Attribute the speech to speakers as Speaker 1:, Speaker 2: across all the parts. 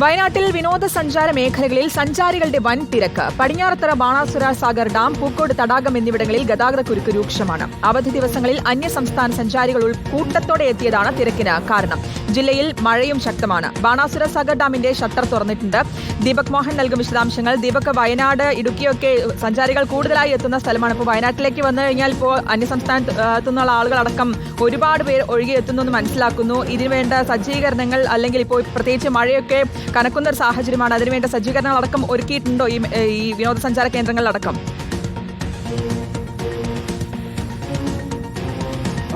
Speaker 1: വയനാട്ടിൽ വിനോദസഞ്ചാര മേഖലകളിൽ സഞ്ചാരികളുടെ വൻ തിരക്ക്. പടിഞ്ഞാറത്തറ ബാണാസുര സാഗർ ഡാം പൂക്കോട് തടാകം എന്നിവിടങ്ങളിൽ ഗതാഗതക്കുരുക്ക് രൂക്ഷമാണ്. അവധി ദിവസങ്ങളിൽ അന്യസംസ്ഥാന സഞ്ചാരികൾ കൂട്ടത്തോടെ എത്തിയതാണ് തിരക്കിന് കാരണം. ജില്ലയിൽ മഴയും ശക്തമാണ്. ബാണാസുര സാഗർ ഡാമിന്റെ ഷട്ടർ തുറന്നിട്ടുണ്ട്. ദീപക് മോഹൻ നൽകും വിശദാംശങ്ങൾ. ദീപക് വയനാട് ഇടുക്കിയൊക്കെ സഞ്ചാരികൾ കൂടുതലായി എത്തുന്ന സ്ഥലമാണ്. ഇപ്പോൾ വയനാട്ടിലേക്ക് വന്നു കഴിഞ്ഞാൽ ഇപ്പോൾ നിന്നുള്ള ആളുകളടക്കം ഒരുപാട് പേർ ഒഴുകി എത്തുന്നു എന്ന് മനസ്സിലാക്കുന്നു. ഇതിനുവേണ്ട സജ്ജീകരണങ്ങൾ അല്ലെങ്കിൽ ഇപ്പോൾ പ്രത്യേകിച്ച് മഴയൊക്കെ കനക്കുന്ന ഒരു സാഹചര്യമാണ്. അതിനുവേണ്ട സജ്ജീകരണങ്ങൾ അടക്കം ഒരുക്കിയിട്ടുണ്ടോ ഈ ഈ വിനോദസഞ്ചാര കേന്ദ്രങ്ങളിലടക്കം?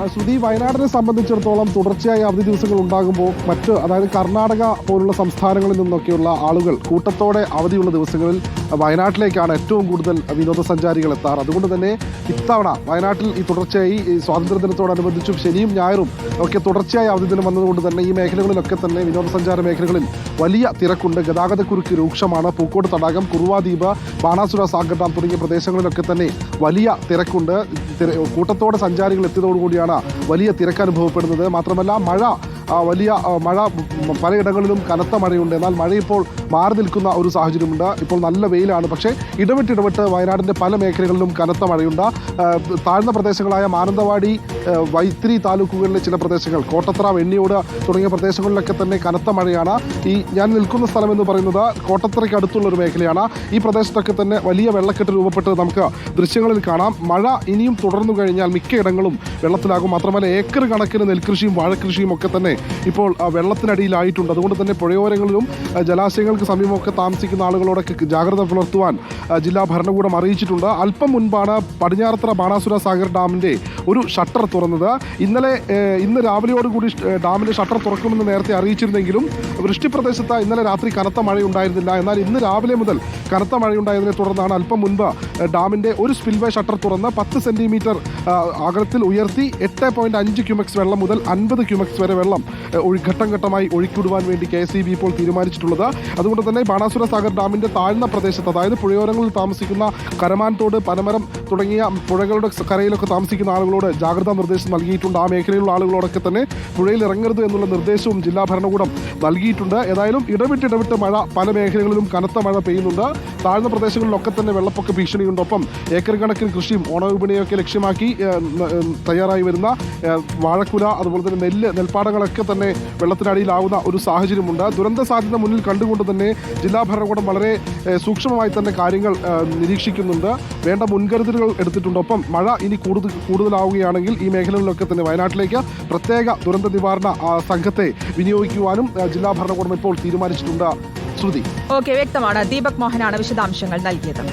Speaker 2: ശ്രുതി വയനാടിനെ സംബന്ധിച്ചിടത്തോളം തുടർച്ചയായി അവധി ദിവസങ്ങൾ ഉണ്ടാകുമ്പോൾ മറ്റ് അതായത് കർണാടക പോലുള്ള സംസ്ഥാനങ്ങളിൽ നിന്നൊക്കെയുള്ള ആളുകൾ കൂട്ടത്തോടെ അവധിയുള്ള ദിവസങ്ങളിൽ വയനാട്ടിലേക്കാണ് ഏറ്റവും കൂടുതൽ വിനോദസഞ്ചാരികൾ എത്താറ്. അതുകൊണ്ട് തന്നെ ഇത്തവണ വയനാട്ടിൽ ഈ തുടർച്ചയായി സ്വാതന്ത്ര്യദിനത്തോടനുബന്ധിച്ചും ശനിയും ഞായറും ഒക്കെ തുടർച്ചയായി അവധി ദിനം വന്നതുകൊണ്ട് തന്നെ ഈ മേഖലകളിലൊക്കെ തന്നെ വിനോദസഞ്ചാര മേഖലകളിൽ വലിയ തിരക്കുണ്ട്. ഗതാഗതക്കുരുക്ക് രൂക്ഷമാണ്. പൂക്കോട് തടാകം കുറുവാദ്വീപ് ബാണാസുര സാഗർ ഡാം തുടങ്ങിയ പ്രദേശങ്ങളിലൊക്കെ തന്നെ വലിയ തിരക്കുണ്ട്. കൂട്ടത്തോടെ സഞ്ചാരികൾ എത്തിയതോടുകൂടിയാണ് വലിയ തിരക്ക് അനുഭവപ്പെടുന്നത് മാത്രമല്ല മഴ വലിയ മഴ പലയിടങ്ങളിലും കനത്ത മഴയുണ്ട്. എന്നാൽ മഴയിപ്പോൾ മാറി നിൽക്കുന്ന ഒരു സാഹചര്യമുണ്ട്. ഇപ്പോൾ നല്ല വെയിലാണ്. പക്ഷേ ഇടവിട്ട് ഇടവിട്ട് വയനാടിന്റെ പല മേഖലകളിലും കനത്ത മഴയുണ്ട്. താഴ്ന്ന പ്രദേശങ്ങളായ മാനന്തവാടി വൈത്തിരി താലൂക്കുകളിലെ ചില പ്രദേശങ്ങൾ കോട്ടത്ര വെണ്ണിയോട് തുടങ്ങിയ പ്രദേശങ്ങളിലൊക്കെ തന്നെ കനത്ത മഴയാണ്. ഈ ഞാൻ നിൽക്കുന്ന സ്ഥലം എന്ന് പറയുന്നത് കോട്ടത്തറയ്ക്ക് അടുത്തുള്ള ഒരു മേഖലയാണ്. ഈ പ്രദേശത്തൊക്കെ തന്നെ വലിയ വെള്ളക്കെട്ട് രൂപപ്പെട്ട് നമുക്ക് ദൃശ്യങ്ങളിൽ കാണാം. മഴ ഇനിയും തുടർന്നു കഴിഞ്ഞാൽ മിക്കയിടങ്ങളും വെള്ളത്തിലാകും. മാത്രമല്ല ഏക്കർ കണക്കിന് നെൽകൃഷിയും വാഴക്കൃഷിയും ഒക്കെ തന്നെ ഇപ്പോൾ വെള്ളത്തിനടിയിലായിട്ടുണ്ട്. അതുകൊണ്ട് തന്നെ പുഴയോരങ്ങളിലും ജലാശയങ്ങൾക്ക് സമീപമൊക്കെ താമസിക്കുന്ന ആളുകളോടൊക്കെ ജാഗ്രത പുലർത്തുവാൻ ജില്ലാ ഭരണകൂടം അറിയിച്ചിട്ടുണ്ട്. അല്പം മുൻപാണ് പടിഞ്ഞാറത്തറ ബാണാസുര സാഗർ ഡാമിന്റെ ഒരു ഷട്ടർ തുറന്നത്. ഇന്നലെ ഇന്ന് രാവിലെയോടുകൂടി ഡാമിന്റെ ഷട്ടർ തുറക്കുമെന്ന് നേരത്തെ അറിയിച്ചിരുന്നെങ്കിലും വൃഷ്ടിപ്രദേശത്ത് ഇന്നലെ രാത്രി കനത്ത മഴയുണ്ടായിരുന്നില്ല. എന്നാൽ ഇന്ന് രാവിലെ മുതൽ കനത്ത മഴയുണ്ടായതിനെ തുടർന്നാണ് അല്പം മുൻപ് ഡാമിന്റെ ഒരു സ്പിൽവേ ഷട്ടർ തുറന്ന് പത്ത് സെന്റിമീറ്റർ അകലത്തിൽ ഉയർത്തി എട്ട് പോയിന്റ് അഞ്ച് ക്യുമെക്സ് വെള്ളം മുതൽ അൻപത് ക്യുമെക്സ് വരെ വെള്ളം ഘട്ടം ഘട്ടമായി ഒഴുക്കിവിടുവാൻ വേണ്ടി കെ എസ് ബി ഇപ്പോൾ തീരുമാനിച്ചിട്ടുള്ളത്. അതുകൊണ്ട് തന്നെ ബാണാസുര സാഗർ ഡാമിന്റെ താഴ്ന്ന പ്രദേശത്ത് അതായത് പുഴയോരങ്ങളിൽ താമസിക്കുന്ന കരമാൻതോട് പനമരം തുടങ്ങിയ പുഴകളുടെ കരയിലൊക്കെ താമസിക്കുന്ന ആളുകളോട് ജാഗ്രതാ നിർദ്ദേശം നൽകിയിട്ടുണ്ട്. ആ മേഖലയിലുള്ള ആളുകളോടൊക്കെ തന്നെ പുഴയിൽ ഇറങ്ങരുത് എന്നുള്ള നിർദ്ദേശവും ജില്ലാ ഭരണകൂടം നൽകിയിട്ടുണ്ട്. ഏതായാലും ഇടവിട്ട് ഇടവിട്ട് മഴ പല മേഖലകളിലും കനത്ത മഴ പെയ്യുന്നുണ്ട്. താഴ്ന്ന പ്രദേശങ്ങളിലൊക്കെ തന്നെ വെള്ളപ്പൊക്ക ഭീഷണിയുണ്ട്. ഒപ്പം ഏക്കർ കണക്കിന് കൃഷിയും ഓണവിപണിയൊക്കെ ലക്ഷ്യമാക്കി തയ്യാറായി വരുന്ന വാഴക്കുല അതുപോലെ തന്നെ നെല്ല് നെൽപ്പാടങ്ങളൊക്കെ തന്നെ വെള്ളത്തിനടിയിലാവുന്ന ഒരു സാഹചര്യമുണ്ട്. ദുരന്ത സാധ്യത മുന്നിൽ കണ്ടുകൊണ്ട് തന്നെ ജില്ലാ ഭരണകൂടം വളരെ സൂക്ഷ്മമായി തന്നെ കാര്യങ്ങൾ നിരീക്ഷിക്കുന്നുണ്ട്. വേണ്ട മുൻകരുതലുകൾ എടുത്തിട്ടുണ്ട്. ഒപ്പം മഴ ഇനി കൂടുതൽ കൂടുതലാവുകയാണെങ്കിൽ ഈ മേഖലകളിലൊക്കെ തന്നെ വയനാട്ടിലേക്ക് പ്രത്യേക ദുരന്ത നിവാരണ സംഘത്തെ വിനിയോഗിക്കുവാനും ജില്ലാ ഭരണകൂടം ഇപ്പോൾ തീരുമാനിച്ചിട്ടുണ്ട്. ശ്രുതി.
Speaker 1: ഓക്കെ വ്യക്തമാണ്. ദീപക് മോഹനാണ് വിശദാംശങ്ങൾ നൽകിയത്.